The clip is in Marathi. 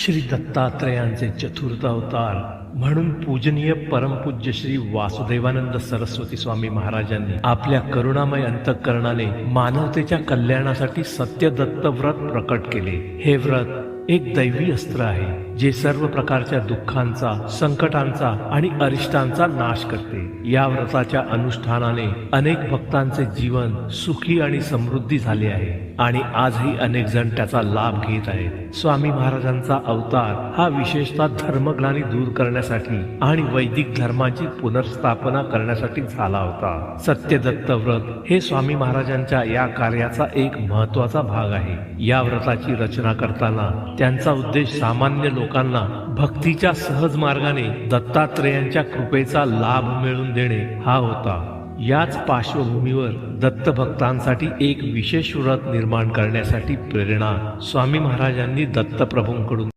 श्री दत्तात्रयांचे चतुर्थ अवतार म्हणून पूजनीय परमपूज्य श्री वासुदेवानंद सरस्वती स्वामी महाराजांनी आपल्या करुणामय अंतःकरणाने मानवतेच्या कल्याणासाठी सत्यदत्त व्रत प्रकट केले. हे व्रत एक दैवी अस्त्र आहे जे सर्व प्रकारच्या दुःखांचा संकटांचा आणि अरिष्टांचा नाश करते. या व्रताच्या अनुष्ठानाने अनेक भक्तांचे जीवन सुखी आणि समृद्धी झाले आहे आणि आजही अनेक जण त्याचा लाभ घेत आहेत. स्वामी महाराजांचा अवतार हा विशेषतः धर्मग्लानी दूर करण्यासाठी आणि वैदिक धर्माची पुनर्स्थापना करण्यासाठी झाला होता. सत्यदत्त व्रत हे स्वामी महाराजांच्या या कार्याचा एक महत्त्वाचा भाग आहे. या व्रताची रचना करताना त्यांचा उद्देश सामान्य लोकांना भक्तीच्या सहज मार्गाने दत्तात्रेयांच्या कृपेचा लाभ मिळवून देणे हा होता. याच पार्श्वभूमीवर दत्त भक्तांसाठी एक विशेष व्रत निर्माण करण्यासाठी प्रेरणा स्वामी महाराजांनी दत्तप्रभूंकडून